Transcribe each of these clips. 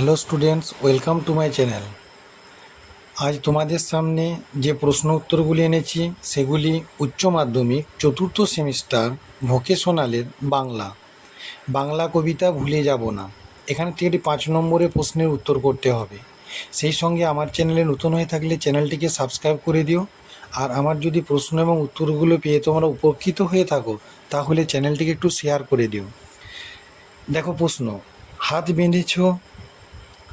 Hello students, welcome to my channel. আজ তোমাদের সামনে যে প্রশ্ন উত্তরগুলি এনেছি, সেগুলি উচ্চ মাধ্যমিক চতুর্থ সেমিস্টার ভোকেশনালের বাংলা। বাংলা কবিতা ভুলে যাব না। এখানে থেকে একটি পাঁচ নম্বরে প্রশ্নের উত্তর করতে হবে। সেই সঙ্গে আমার চ্যানেলে নতুন হয়ে থাকলে চ্যানেলটিকে সাবস্ক্রাইব করে দিও। আর আমার যদি প্রশ্ন এবং উত্তরগুলো পেয়ে তোমরা উপকৃত হয়ে থাকো, তাহলে চ্যানেলটিকে একটু শেয়ার করে দিও। দেখো প্রশ্ন, হাত বেঁধেছ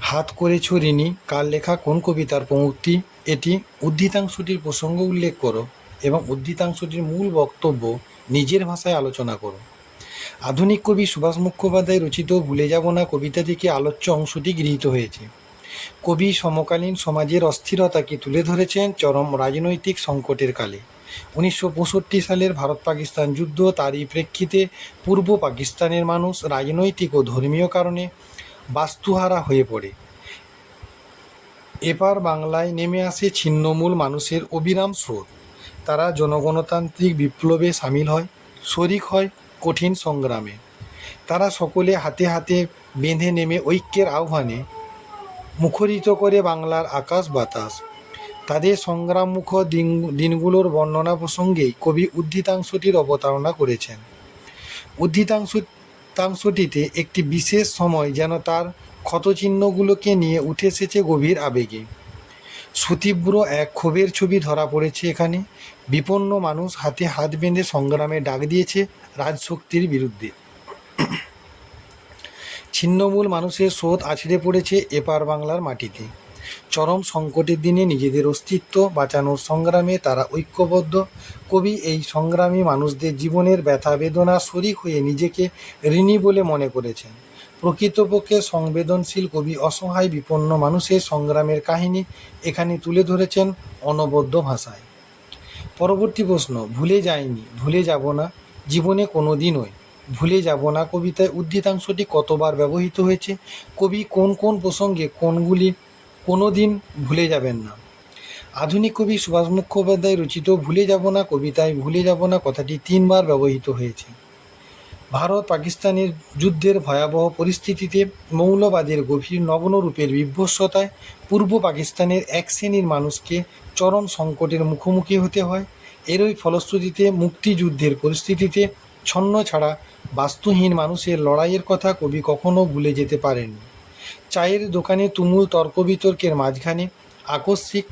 হাত করে ঋণী কার লেখা কোন কবিতার পঙ্ক্তি, এটি উদ্ধিতাংশটির প্রসঙ্গ উল্লেখ করো এবং উদ্ধৃতাংশটির মূল বক্তব্য নিজের ভাষায় আলোচনা করো। আধুনিক কবি সুভাষ মুখোপাধ্যায় রচিত ভুলে যাব না কবিতা থেকে আলোচ্য অংশটি গৃহীত হয়েছে। কবি সমকালীন সমাজের অস্থিরতাকে তুলে ধরেছেন চরম রাজনৈতিক সংকটের কালে। উনিশশো পঁয়ষট্টি সালের ভারত পাকিস্তান যুদ্ধ তারই প্রেক্ষিতে পূর্ব পাকিস্তানের মানুষ রাজনৈতিক ও ধর্মীয় কারণে বাস্তুহারা হয়ে পড়ে। এপার বাংলায় নেমে আসে ছিন্নমূল মানুষের অবিরাম স্রোত। তারা জনগণতান্ত্রিক বিপ্লবে সামিল হয়, শরিক হয় কঠিন সংগ্রামে। তারা সকলে হাতে হাতে বেঁধে নেমে ঐক্যের আহ্বানে মুখরিত করে বাংলার আকাশ বাতাস। তাদের সংগ্রামমুখ দিন, দিনগুলোর বর্ণনা প্রসঙ্গেই কবি উদ্ধৃতাংশটির অবতারণা করেছেন। উদ্ধৃতাংশটিতে একটি বিশেষ সময় যেন তার ক্ষতচিহ্নগুলোকে নিয়ে উঠে এসেছে গভীর আবেগে। সুতীব্র এক ক্ষোভের ছবি ধরা পড়েছে এখানে। বিপন্ন মানুষ হাতে হাত বেঁধে সংগ্রামে ডাক দিয়েছে রাজশক্তির বিরুদ্ধে। ছিন্নমূল মানুষের স্রোত আছড়ে পড়েছে এপার বাংলার মাটিতে। চরম সংকটের দিনে নিজেদের অস্তিত্ব বাঁচানোর সংগ্রামে তারা ঐক্যবদ্ধ। কবি এই সংগ্রামী মানুষদের জীবনের ব্যথা বেদনা শরিক হয়ে নিজেকে ঋণী বলে মনে করেছেন। প্রকৃতপক্ষে সংবেদনশীল কবি অসহায় বিপন্ন মানুষের সংগ্রামের কাহিনী এখানে তুলে ধরেছেন অনবদ্য ভাষায়। পরবর্তী প্রশ্ন, ভুলে যায়নি ভুলে যাব না, জীবনে কোনো দিনই ভুলে যাব না কবিতায় উদ্ধৃতাংশটি কতবার ব্যবহৃত হয়েছে? কবি কোন কোন প্রসঙ্গে কোনগুলি কোনো দিন ভুলে যাবেন না। আধুনিক কবি সুভাষ মুখোপাধ্যায় রচিত ভুলে যাব না কবিতায়, ভুলে যাব না কথাটি তিনবার ব্যবহৃত হয়েছে। ভারত পাকিস্তানের যুদ্ধের ভয়াবহ পরিস্থিতিতে মৌলবাদের গভীর নগ্নরূপের বিভৎসতায় পূর্ব পাকিস্তানের এক শ্রেণির মানুষকে চরম সংকটের মুখোমুখি হতে হয়। এরই ফলশ্রুতিতে মুক্তিযুদ্ধের পরিস্থিতিতে ছন্ন ছাড়া বাস্তুহীন মানুষের লড়াইয়ের কথা কবি কখনো ভুলে যেতে পারেননি। চায়ের দোকানে তুমুল তর্ক বিতর্কের মাঝখানে আকস্মিক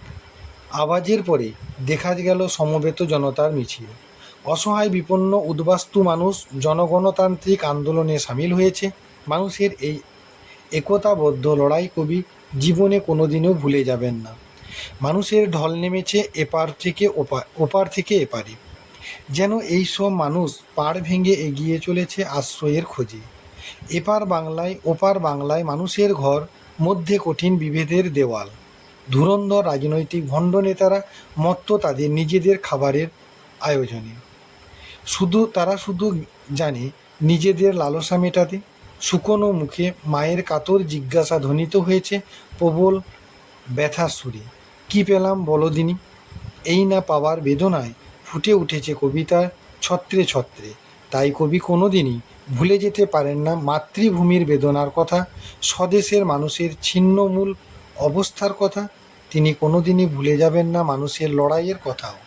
আওয়াজের পরে দেখা গেল সমবেত জনতার মিছিল। অসহায়, বিপন্ন, উদ্বাস্তু মানুষ জনগণতান্ত্রিক আন্দোলনে সামিল হয়েছে। মানুষের এই একতাবদ্ধ লড়াই কবি জীবনে কোনোদিনও ভুলে যাবেন না। মানুষের ঢল নেমেছে এপার থেকে ওপার ওপার থেকে এপারে। যেন এই সব মানুষ পাড় ভেঙে এগিয়ে চলেছে আশ্রয়ের খোঁজে। এপার বাংলায়, ওপার বাংলায় মানুষের ঘর, মধ্যে কঠিন বিভেদের দেওয়াল। ধুরন্ধর রাজনৈতিক ভণ্ড নেতারা মত্ত তাদের নিজেদের খাবারের আয়োজনে। শুধু তারা শুধু জানে নিজেদের লালসা মেটাতে। শুকনো মুখে মায়ের কাতর জিজ্ঞাসা ধ্বনিত হয়েছে প্রবল ব্যথা সুরে। কী পেলাম বলদিনী এই না পাওয়ার বেদনায় ফুটে উঠেছে কবিতার ছত্রে ছত্রে। তাই কবি কোনোদিনই ভুলে যেতে পারেন না মাতৃভূমির বেদনার কথা, স্বদেশের মানুষের ছিন্নমূল অবস্থার কথা। তিনি কোনোদিনই ভুলে যাবেন না মানুষের লড়াইয়ের কথাও।